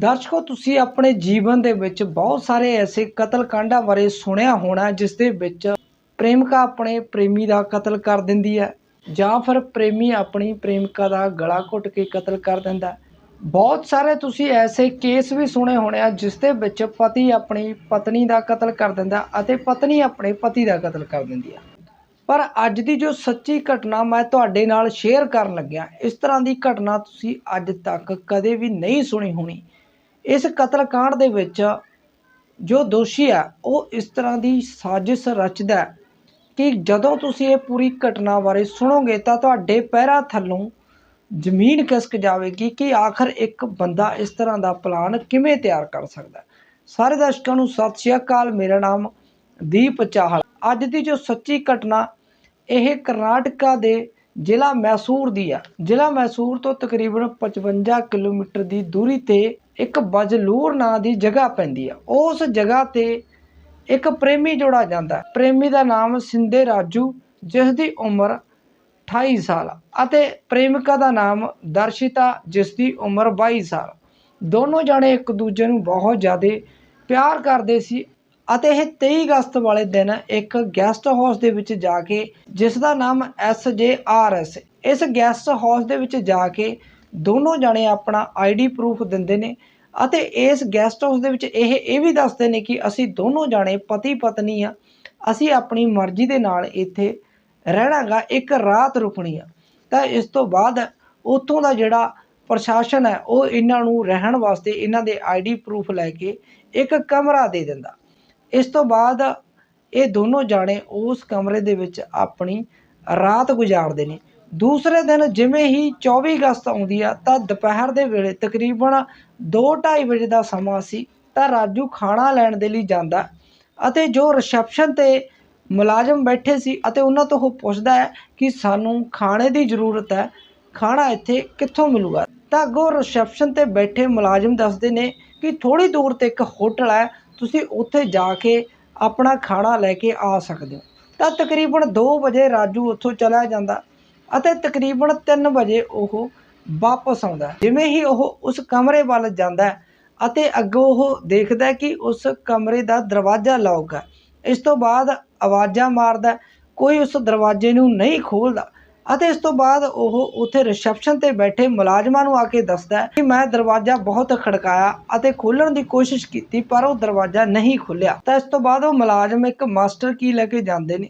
ਦਰਸ਼ਕੋ, ਤੁਸੀਂ ਆਪਣੇ ਜੀਵਨ ਦੇ ਵਿੱਚ ਬਹੁਤ ਸਾਰੇ ਐਸੇ ਕਤਲकांडਾਂ ਬਾਰੇ ਸੁਣਿਆ ਹੋਣਾ ਜਿਸ ਦੇ ਵਿੱਚ ਪ੍ਰੇਮਿਕਾ ਆਪਣੇ ਪ੍ਰੇਮੀ ਦਾ ਕਤਲ ਕਰ ਦਿੰਦੀ ਹੈ ਜਾਂ ਫਿਰ ਪ੍ਰੇਮੀ ਆਪਣੀ ਪ੍ਰੇਮਿਕਾ ਦਾ ਗਲਾ ਘੁੱਟ ਕੇ ਕਤਲ ਕਰ ਦਿੰਦਾ ਬਹੁਤ ਸਾਰੇ ਤੁਸੀਂ ਐਸੇ ਕੇਸ ਵੀ ਸੁਣੇ ਹੋਣੇ ਆ, ਜਿਸ ਦੇ ਵਿੱਚ ਪਤੀ ਆਪਣੀ ਪਤਨੀ ਦਾ ਕਤਲ ਕਰ ਦਿੰਦਾ ਅਤੇ ਪਤਨੀ ਆਪਣੇ ਪਤੀ ਦਾ ਕਤਲ ਕਰ ਦਿੰਦੀ ਹੈ। ਪਰ ਅੱਜ ਦੀ ਜੋ ਸੱਚੀ ਘਟਨਾ ਮੈਂ ਤੁਹਾਡੇ ਨਾਲ ਸ਼ੇਅਰ ਕਰਨ ਲੱਗਿਆ, ਇਸ ਤਰ੍ਹਾਂ ਦੀ ਘਟਨਾ ਤੁਸੀਂ ਅੱਜ ਤੱਕ ਕਦੇ ਵੀ ਨਹੀਂ ਸੁਣੀ ਹੋਣੀ। ਇਸ ਕਤਲਕਾਂਡ ਦੇ ਵਿੱਚ ਜੋ ਦੋਸ਼ੀ ਹੈ ਉਹ ਇਸ ਤਰ੍ਹਾਂ ਦੀ ਸਾਜ਼ਿਸ਼ ਰਚਦਾ ਕਿ ਜਦੋਂ ਤੁਸੀਂ ਇਹ ਪੂਰੀ ਘਟਨਾ ਬਾਰੇ ਸੁਣੋਗੇ ਤਾਂ ਤੁਹਾਡੇ ਪੈਰਾਂ ਥੱਲੋਂ ਜ਼ਮੀਨ ਖਿਸਕ ਜਾਵੇਗੀ ਕਿ ਆਖਰ ਇੱਕ ਬੰਦਾ ਇਸ ਤਰ੍ਹਾਂ ਦਾ ਪਲਾਨ ਕਿਵੇਂ ਤਿਆਰ ਕਰ ਸਕਦਾ ਸਾਰੇ ਦਰਸ਼ਕਾਂ ਨੂੰ ਸਤਿ ਸ਼੍ਰੀ ਅਕਾਲ, ਮੇਰਾ ਨਾਮ ਦੀਪ ਚਾਹਲ। ਅੱਜ ਦੀ ਜੋ ਸੱਚੀ ਘਟਨਾ, ਇਹ ਕਰਨਾਟਕਾ ਦੇ ਜ਼ਿਲ੍ਹਾ ਮੈਸੂਰ ਦੀ ਆ। ਜ਼ਿਲ੍ਹਾ ਮੈਸੂਰ ਤੋਂ ਤਕਰੀਬਨ 55 ਕਿਲੋਮੀਟਰ ਦੀ ਦੂਰੀ ਤੇ ਇੱਕ ਬਜਲੂਰ ਨਾਂ ਦੀ ਜਗ੍ਹਾ ਪੈਂਦੀ ਆ। ਉਸ ਜਗ੍ਹਾ ਤੇ ਇੱਕ ਪ੍ਰੇਮੀ ਜੋੜਾ ਜਾਂਦਾ ਪ੍ਰੇਮੀ ਦਾ ਨਾਮ ਸਿੰਦੇ ਰਾਜੂ ਜਿਸ ਦੀ ਉਮਰ 28 ਸਾਲ ਅਤੇ ਪ੍ਰੇਮਿਕਾ ਦਾ ਨਾਮ ਦਰਸ਼ਿਤਾ ਜਿਸ ਦੀ ਉਮਰ 22 ਸਾਲ ਦੋਨੋਂ ਜਾਣੇ ਇੱਕ ਦੂਜੇ ਨੂੰ ਬਹੁਤ ਜ਼ਿਆਦਾ ਪਿਆਰ ਕਰਦੇ ਸੀ ਅਤੇ ਇਹ 23 ਅਗਸਤ ਵਾਲੇ ਦਿਨ ਇੱਕ ਗੈਸਟ ਹਾਊਸ ਦੇ ਵਿੱਚ ਜਾ ਕੇ ਜਿਸ ਦਾ ਨਾਮ ਐਸ ਜੇ ਆਰ ਐਸ ਇਸ ਗੈਸਟ ਹਾਊਸ ਦੇ ਵਿੱਚ ਜਾ ਕੇ ਦੋਨੋਂ ਜਾਣੇ ਆਪਣਾ ਆਈਡੀ ਪ੍ਰੂਫ ਦਿੰਦੇ ਨੇ ਅਤੇ ਇਸ ਗੈਸਟ ਹਾਊਸ ਦੇ ਵਿੱਚ ਇਹ ਇਹ ਵੀ ਦੱਸਦੇ ਨੇ ਕਿ ਅਸੀਂ ਦੋਨੋਂ ਜਾਣੇ ਪਤੀ ਪਤਨੀ ਆ ਅਸੀਂ ਆਪਣੀ ਮਰਜ਼ੀ ਦੇ ਨਾਲ ਇੱਥੇ ਰਹਿਣਾਗਾ, ਇੱਕ ਰਾਤ ਰੁਕਣੀ ਆ। ਤਾਂ ਇਸ ਤੋਂ ਬਾਅਦ ਉੱਥੋਂ ਦਾ ਜਿਹੜਾ ਪ੍ਰਸ਼ਾਸਨ ਹੈ, ਉਹ ਇਹਨਾਂ ਨੂੰ ਰਹਿਣ ਵਾਸਤੇ ਇਹਨਾਂ ਦੇ ਆਈਡੀ ਪ੍ਰੂਫ ਲੈ ਕੇ ਇੱਕ ਕਮਰਾ ਦੇ ਦਿੰਦਾ। ਇਸ ਤੋਂ ਬਾਅਦ ਇਹ ਦੋਨੋਂ ਜਾਣੇ ਉਸ ਕਮਰੇ ਦੇ ਵਿੱਚ ਆਪਣੀ ਰਾਤ ਗੁਜ਼ਾਰਦੇ ਨੇ। ਦੂਸਰੇ ਦਿਨ ਜਿਵੇਂ ਹੀ 24 ਅਗਸਤ ਆਉਂਦੀ ਆ, ਤਾਂ ਦੁਪਹਿਰ ਦੇ ਵੇਲੇ ਤਕਰੀਬਨ ਦੋ ਢਾਈ ਵਜੇ ਦਾ ਸਮਾਂ ਸੀ, ਤਾਂ ਰਾਜੂ ਖਾਣਾ ਲੈਣ ਦੇ ਲਈ ਜਾਂਦਾ ਅਤੇ ਜੋ ਰਿਸੈਪਸ਼ਨ ਤੇ ਮੁਲਾਜ਼ਮ ਬੈਠੇ ਸੀ ਅਤੇ ਉਹਨਾਂ ਤੋਂ ਉਹ ਪੁੱਛਦਾ ਹੈ ਕਿ ਸਾਨੂੰ ਖਾਣੇ ਦੀ ਜ਼ਰੂਰਤ ਹੈ, ਖਾਣਾ ਇੱਥੇ ਕਿੱਥੋਂ ਮਿਲੂਗਾ? ਤਾਂ ਅੱਗੋਂ ਰਿਸੈਪਸ਼ਨ ਤੇ ਬੈਠੇ ਮੁਲਾਜ਼ਮ ਦੱਸਦੇ ਨੇ ਕਿ ਥੋੜੀ ਦੂਰ ਤੇ ਇੱਕ ਹੋਟਲ ਹੈ, ਤੁਸੀਂ ਉੱਥੇ ਜਾ ਕੇ ਆਪਣਾ ਖਾਣਾ ਲੈ ਕੇ ਆ ਸਕਦੇ ਹੋ। ਤਾਂ ਤਕਰੀਬਨ 2 ਵਜੇ ਰਾਜੂ ਉੱਥੋਂ ਚਲਾ ਜਾਂਦਾ ਅਤੇ ਤਕਰੀਬਨ 3 ਵਜੇ ਉਹ ਵਾਪਸ ਆਉਂਦਾ ਜਿਵੇਂ ਹੀ ਉਹ ਉਸ ਕਮਰੇ ਵੱਲ ਜਾਂਦਾ ਅਤੇ ਅੱਗੋਂ ਉਹ ਦੇਖਦਾ ਕਿ ਉਸ ਕਮਰੇ ਦਾ ਦਰਵਾਜ਼ਾ ਲੌਕ ਹੈ। ਇਸ ਤੋਂ ਬਾਅਦ ਆਵਾਜ਼ਾਂ ਮਾਰਦਾ ਕੋਈ ਉਸ ਦਰਵਾਜ਼ੇ ਨੂੰ ਨਹੀਂ ਖੋਲਦਾ ਅਤੇ ਇਸ ਤੋਂ ਬਾਅਦ ਉਹ ਉੱਥੇ ਰਿਸੈਪਸ਼ਨ ਤੇ ਬੈਠੇ ਮੁਲਾਜ਼ਮਾਂ ਨੂੰ ਆ ਕੇ ਦੱਸਦਾ ਕਿ ਮੈਂ ਦਰਵਾਜ਼ਾ ਬਹੁਤ ਖੜਕਾਇਆ ਅਤੇ ਖੋਲ੍ਹਣ ਦੀ ਕੋਸ਼ਿਸ਼ ਕੀਤੀ ਪਰ ਉਹ ਦਰਵਾਜ਼ਾ ਨਹੀਂ ਖੁੱਲਿਆ ਤਾਂ ਇਸ ਤੋਂ ਬਾਅਦ ਉਹ ਮੁਲਾਜ਼ਮ ਇੱਕ ਮਾਸਟਰ ਕੀ ਲੈ ਕੇ ਜਾਂਦੇ ਨੇ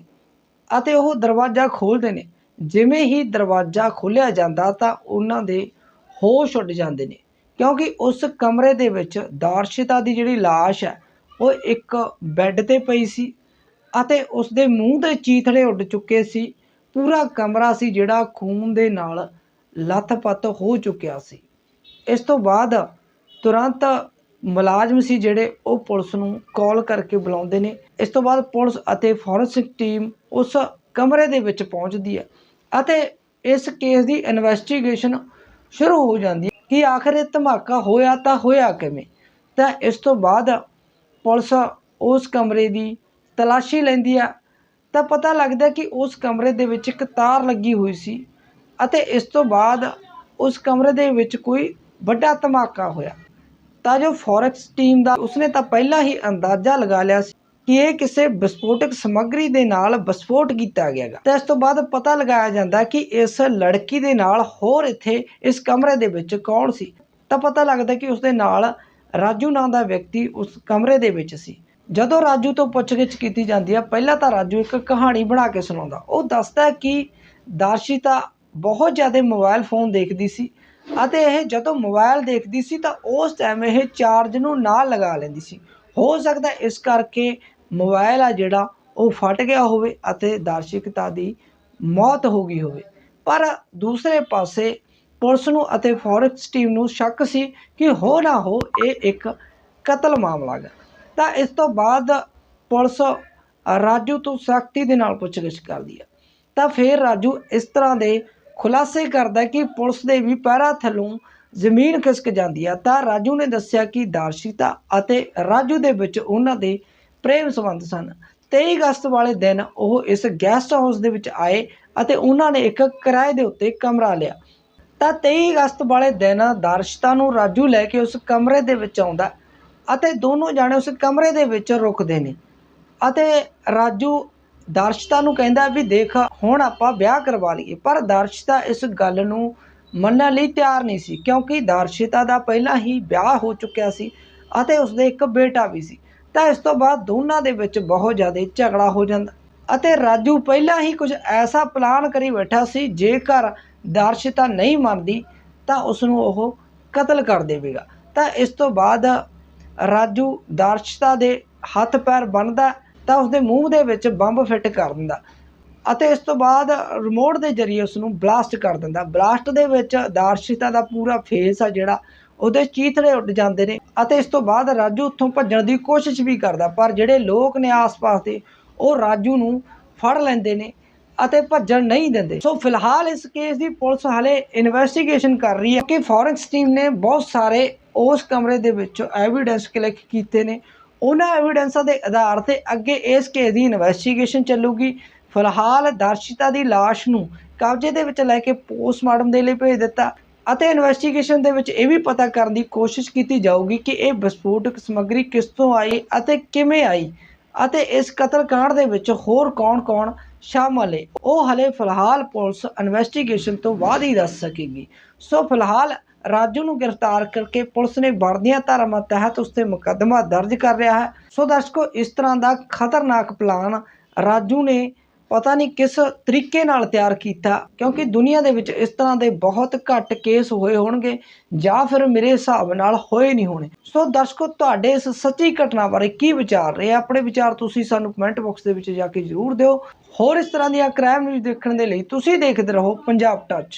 ਅਤੇ ਉਹ ਦਰਵਾਜ਼ਾ ਖੋਲ੍ਹਦੇ ਨੇ ਜਿਵੇਂ ਹੀ ਦਰਵਾਜ਼ਾ ਖੋਲ੍ਹਿਆ ਜਾਂਦਾ ਤਾਂ ਉਹਨਾਂ ਦੇ ਹੋਸ਼ ਉੱਡ ਜਾਂਦੇ ਨੇ, ਕਿਉਂਕਿ ਉਸ ਕਮਰੇ ਦੇ ਵਿੱਚ ਦਾਰਸ਼ਿਤਾ ਦੀ ਜਿਹੜੀ ਲਾਸ਼ ਹੈ, ਉਹ ਇੱਕ ਬੈੱਡ ਤੇ ਪਈ ਸੀ ਅਤੇ ਉਸ ਦੇ ਮੂੰਹ ਦੇ ਚੀਥੜੇ ਉੱਡ ਚੁੱਕੇ ਸੀ। ਪੂਰਾ ਕਮਰਾ ਸੀ ਜਿਹੜਾ ਖੂਨ ਦੇ ਨਾਲ ਲੱਥਪੱਥ ਹੋ ਚੁੱਕਿਆ ਸੀ। ਇਸ ਤੋਂ ਬਾਅਦ ਤੁਰੰਤ ਮੁਲਾਜ਼ਮ ਸੀ ਜਿਹੜੇ ਉਹ ਪੁਲਿਸ ਨੂੰ ਕਾਲ ਕਰਕੇ ਬੁਲਾਉਂਦੇ ਨੇ। ਇਸ ਤੋਂ ਬਾਅਦ ਪੁਲਿਸ ਅਤੇ ਫੋਰੈਂਸਿਕ ਟੀਮ ਉਸ ਕਮਰੇ ਦੇ ਵਿੱਚ ਪਹੁੰਚਦੀ ਹੈ। ਅਤੇ ਇਸ ਕੇਸ ਦੀ ਇਨਵੈਸਟੀਗੇਸ਼ਨ ਸ਼ੁਰੂ ਹੋ ਜਾਂਦੀ ਹੈ ਕਿ ਆਖਰ ਇਹ ਧਮਾਕਾ ਹੋਇਆ ਤਾਂ ਹੋਇਆ ਕਿਵੇਂ? ਤਾਂ ਇਸ ਤੋਂ ਬਾਅਦ ਪੁਲਿਸ ਉਸ ਕਮਰੇ ਦੀ ਤਲਾਸ਼ੀ ਲੈਂਦੀ ਆ ਤਾਂ ਪਤਾ ਲੱਗਦਾ ਕਿ ਉਸ ਕਮਰੇ ਦੇ ਵਿੱਚ ਇੱਕ ਤਾਰ ਲੱਗੀ ਹੋਈ ਸੀ ਅਤੇ ਇਸ ਤੋਂ ਬਾਅਦ ਉਸ ਕਮਰੇ ਦੇ ਵਿੱਚ ਕੋਈ ਵੱਡਾ ਧਮਾਕਾ ਹੋਇਆ। ਤਾਂ ਜੋ ਫੋਰੈਕਸ ਟੀਮ ਦਾ ਉਸਨੇ ਤਾਂ ਪਹਿਲਾਂ ਹੀ ਅੰਦਾਜ਼ਾ ਲਗਾ ਲਿਆ ਸੀ ਕਿ ਇਹ ਕਿਸੇ ਵਿਸਫੋਟਕ ਸਮੱਗਰੀ ਦੇ ਨਾਲ ਵਿਸਫੋਟ ਕੀਤਾ ਗਿਆ ਗਾ ਤਾਂ ਇਸ ਤੋਂ ਬਾਅਦ ਪਤਾ ਲਗਾਇਆ ਜਾਂਦਾ ਕਿ ਇਸ ਲੜਕੀ ਦੇ ਨਾਲ ਹੋਰ ਇੱਥੇ ਇਸ ਕਮਰੇ ਦੇ ਵਿੱਚ ਕੌਣ ਸੀ। ਤਾਂ ਪਤਾ ਲੱਗਦਾ ਕਿ ਉਸ ਦੇ ਨਾਲ ਰਾਜੂ ਨਾਂ ਦਾ ਵਿਅਕਤੀ ਉਸ ਕਮਰੇ ਦੇ ਵਿੱਚ ਸੀ। ਜਦੋਂ ਰਾਜੂ ਤੋਂ ਪੁੱਛਗਿੱਛ ਕੀਤੀ ਜਾਂਦੀ ਹੈ ਪਹਿਲਾਂ ਤਾਂ ਰਾਜੂ ਇੱਕ ਕਹਾਣੀ ਬਣਾ ਕੇ ਸੁਣਾਉਂਦਾ। ਉਹ ਦੱਸਦਾ ਕਿ ਦਾਰਸ਼ਿਤਾ ਬਹੁਤ ਜ਼ਿਆਦਾ ਮੋਬਾਈਲ ਫੋਨ ਦੇਖਦੀ ਸੀ ਅਤੇ ਇਹ ਜਦੋਂ ਮੋਬਾਈਲ ਦੇਖਦੀ ਸੀ ਤਾਂ ਉਸ ਟਾਈਮ ਇਹ ਚਾਰਜ ਨੂੰ ਨਾਲ ਲਗਾ ਲੈਂਦੀ ਸੀ। ਹੋ ਸਕਦਾ ਇਸ ਕਰਕੇ ਮੋਬਾਈਲ ਆ ਜਿਹੜਾ ਉਹ ਫਟ ਗਿਆ ਹੋਵੇ ਅਤੇ ਦਾਰਸ਼ਿਕਤਾ ਦੀ ਮੌਤ ਹੋ ਗਈ ਹੋਵੇ। ਪਰ ਦੂਸਰੇ ਪਾਸੇ ਪੁਲਿਸ ਨੂੰ ਅਤੇ ਫੋਰੈਂਸ ਟੀਮ ਨੂੰ ਸ਼ੱਕ ਸੀ ਕਿ ਹੋ ਨਾ ਹੋ ਇਹ ਇੱਕ ਕਤਲ ਮਾਮਲਾ ਹੈ ਤਾਂ ਇਸ ਤੋਂ ਬਾਅਦ ਪੁਲਿਸ ਰਾਜੂ ਤੋਂ ਸਖਤੀ ਦੇ ਨਾਲ ਪੁੱਛਗਿੱਛ ਕਰਦੀ ਹੈ ਤਾਂ ਫਿਰ ਰਾਜੂ ਇਸ ਤਰ੍ਹਾਂ ਦੇ ਖੁਲਾਸੇ ਕਰਦਾ ਕਿ ਪੁਲਿਸ ਦੇ ਵੀ ਪੈਰਾਂ ਥੱਲੋਂ ਜ਼ਮੀਨ ਖਿਸਕ ਜਾਂਦੀ ਆ। ਤਾਂ ਰਾਜੂ ਨੇ ਦੱਸਿਆ ਕਿ ਦਾਰਸ਼ਿਤਾ ਅਤੇ ਰਾਜੂ ਦੇ ਵਿੱਚ ਉਹਨਾਂ ਦੇ ਪ੍ਰੇਮ ਸੰਬੰਧ ਸਨ। 23 ਅਗਸਤ ਵਾਲੇ ਦਿਨ ਉਹ ਇਸ ਗੈਸਟ ਹਾਊਸ ਦੇ ਵਿੱਚ ਆਏ ਅਤੇ ਉਹਨਾਂ ਨੇ ਇੱਕ ਕਿਰਾਏ ਦੇ ਉੱਤੇ ਕਮਰਾ ਲਿਆ। ਤਾਂ 23 ਅਗਸਤ ਵਾਲੇ ਦਿਨ ਦਰਸ਼ਤਾ ਨੂੰ ਰਾਜੂ ਲੈ ਕੇ ਉਸ ਕਮਰੇ ਦੇ ਵਿੱਚ ਆਉਂਦਾ ਅਤੇ ਦੋਨੋਂ ਜਾਣੇ ਉਸ ਕਮਰੇ ਦੇ ਵਿੱਚ ਰੁਕਦੇ ਨੇ। ਅਤੇ ਰਾਜੂ ਦਰਸ਼ਤਾ ਨੂੰ ਕਹਿੰਦਾ ਵੀ ਦੇਖ, ਹੁਣ ਆਪਾਂ ਵਿਆਹ ਕਰਵਾ ਲਈਏ, ਪਰ ਦਰਸ਼ਤਾ ਇਸ ਗੱਲ ਨੂੰ ਮੰਨਣ ਲਈ ਤਿਆਰ ਨਹੀਂ ਸੀ ਕਿਉਂਕਿ ਦਰਸ਼ਿਤਾ ਦਾ ਪਹਿਲਾਂ ਹੀ ਵਿਆਹ ਹੋ ਚੁੱਕਿਆ ਸੀ ਅਤੇ ਉਸਦੇ ਇੱਕ ਬੇਟਾ ਵੀ ਸੀ। ਤਾਂ ਇਸ ਤੋਂ ਬਾਅਦ ਦੋਨਾਂ ਦੇ ਵਿੱਚ ਬਹੁਤ ਜ਼ਿਆਦਾ ਝਗੜਾ ਹੋ ਜਾਂਦਾ ਅਤੇ ਰਾਜੂ ਪਹਿਲਾਂ ਹੀ ਕੁਝ ਐਸਾ ਪਲਾਨ ਕਰੀ ਬੈਠਾ ਸੀ, ਜੇਕਰ ਦਰਸ਼ਿਤਾ ਨਹੀਂ ਮੰਨਦੀ ਤਾਂ ਉਸ ਨੂੰ ਉਹ ਕਤਲ ਕਰ ਦੇਵੇਗਾ। ਤਾਂ ਇਸ ਤੋਂ ਬਾਅਦ ਰਾਜੂ ਦਰਸ਼ਿਤਾ ਦੇ ਹੱਥ ਪੈਰ ਬੰਨਦਾ, ਤਾਂ ਉਸਦੇ ਮੂੰਹ ਦੇ ਵਿੱਚ ਬੰਬ ਫਿੱਟ ਕਰ ਦਿੰਦਾ ਅਤੇ ਇਸ ਤੋਂ ਬਾਅਦ ਰਿਮੋਟ ਦੇ ਜ਼ਰੀਏ ਉਸ ਨੂੰ ਬਲਾਸਟ ਕਰ ਦਿੰਦਾ। ਬਲਾਸਟ ਦੇ ਵਿੱਚ ਦਰਸ਼ਿਤਾ ਦਾ ਪੂਰਾ ਫੇਸ ਆ ਜਿਹੜਾ ਉਹਦੇ ਚੀਥੜੇ ਉੱਡ ਜਾਂਦੇ ਨੇ ਅਤੇ ਇਸ ਤੋਂ ਬਾਅਦ ਰਾਜੂ ਉੱਥੋਂ ਭੱਜਣ ਦੀ ਕੋਸ਼ਿਸ਼ ਵੀ ਕਰਦਾ, ਪਰ ਜਿਹੜੇ ਲੋਕ ਨੇ ਆਸ-ਪਾਸ ਦੇ, ਉਹ ਰਾਜੂ ਨੂੰ ਫੜ ਲੈਂਦੇ ਨੇ ਅਤੇ ਭੱਜਣ ਨਹੀਂ ਦਿੰਦੇ। ਸੋ ਫਿਲਹਾਲ ਇਸ ਕੇਸ ਦੀ ਪੁਲਿਸ ਹਾਲੇ ਇਨਵੈਸਟੀਗੇਸ਼ਨ ਕਰ ਰਹੀ ਹੈ ਕਿ ਫੋਰੈਂਸ ਟੀਮ ਨੇ ਬਹੁਤ ਸਾਰੇ ਉਸ ਕਮਰੇ ਦੇ ਵਿੱਚੋਂ ਐਵੀਡੈਂਸ ਕਲੈਕਟ ਕੀਤੇ ਨੇ। ਉਹਨਾਂ ਐਵੀਡੈਂਸਾਂ ਦੇ ਆਧਾਰ ਤੇ ਅੱਗੇ ਇਸ ਕੇਸ ਦੀ ਇਨਵੈਸਟੀਗੇਸ਼ਨ ਚੱਲੂਗੀ। ਫਿਲਹਾਲ ਦਰਸ਼ਿਤਾ ਦੀ ਲਾਸ਼ ਨੂੰ ਕਬਜ਼ੇ ਦੇ ਵਿੱਚ ਲੈ ਕੇ ਪੋਸਟਮਾਰਟਮ ਦੇ ਲਈ ਭੇਜ ਦਿੱਤਾ। ਅਤੇ ਇਨਵੈਸਟੀਗੇਸ਼ਨ ਦੇ ਵਿੱਚ ਇਹ ਵੀ ਪਤਾ ਕਰਨ ਦੀ ਕੋਸ਼ਿਸ਼ ਕੀਤੀ ਜਾਊਗੀ ਕਿ ਇਹ ਵਿਸਫੋਟਕ ਸਮੱਗਰੀ ਕਿਸ ਤੋਂ ਆਈ ਅਤੇ ਕਿਵੇਂ ਆਈ ਅਤੇ ਇਸ ਕਤਲकांड ਦੇ ਵਿੱਚ ਹੋਰ ਕੌਣ-ਕੌਣ ਸ਼ਾਮਲ ਹੈ ਉਹ ਹਲੇ ਫਿਲਹਾਲ ਪੁਲਿਸ ਇਨਵੈਸਟੀਗੇਸ਼ਨ ਤੋਂ ਬਾਅਦ ਹੀ ਦੱਸ ਸਕੇਗੀ। ਸੋ ਫਿਲਹਾਲ ਰਾਜੂ ਨੂੰ ਗ੍ਰਿਫਤਾਰ ਕਰਕੇ ਪੁਲਿਸ ਨੇ ਬਣਦੀਆਂ ਧਾਰਾਵਾਂ ਤਹਿਤ ਉਸ ਤੇ ਮੁਕੱਦਮਾ ਦਰਜ ਕਰ ਰਿਹਾ ਹੈ। ਸੋ ਦਰਸ਼ਕੋ, ਇਸ ਤਰ੍ਹਾਂ ਦਾ ਖਤਰਨਾਕ ਪਲਾਨ ਰਾਜੂ ਨੇ ਪਤਾ ਨਹੀਂ ਕਿਸ ਤਰੀਕੇ ਨਾਲ ਤਿਆਰ ਕੀਤਾ, ਕਿਉਂਕਿ ਦੁਨੀਆ ਦੇ ਵਿੱਚ ਇਸ ਤਰ੍ਹਾਂ ਦੇ ਬਹੁਤ ਘੱਟ ਕੇਸ ਹੋਏ ਹੋਣਗੇ, ਜਾਂ ਫਿਰ ਮੇਰੇ ਹਿਸਾਬ ਨਾਲ ਹੋਏ ਨਹੀਂ ਹੋਣੇ। ਸੋ ਦਰਸ਼ਕੋ, ਤੁਹਾਡੇ ਇਸ ਸੱਚੀ ਘਟਨਾ ਬਾਰੇ ਕੀ ਵਿਚਾਰ ਰਹੇ? ਆਪਣੇ ਵਿਚਾਰ ਤੁਸੀਂ ਸਾਨੂੰ ਕਮੈਂਟ ਬਾਕਸ ਦੇ ਵਿੱਚ ਜਾ ਕੇ ਜ਼ਰੂਰ ਦਿਓ। ਹੋਰ ਇਸ ਤਰ੍ਹਾਂ ਦੀਆਂ ਕ੍ਰਾਈਮ ਨਿਊਜ਼ ਦੇਖਣ ਦੇ ਲਈ ਤੁਸੀਂ ਦੇਖਦੇ ਰਹੋ ਪੰਜਾਬ ਟੱਚ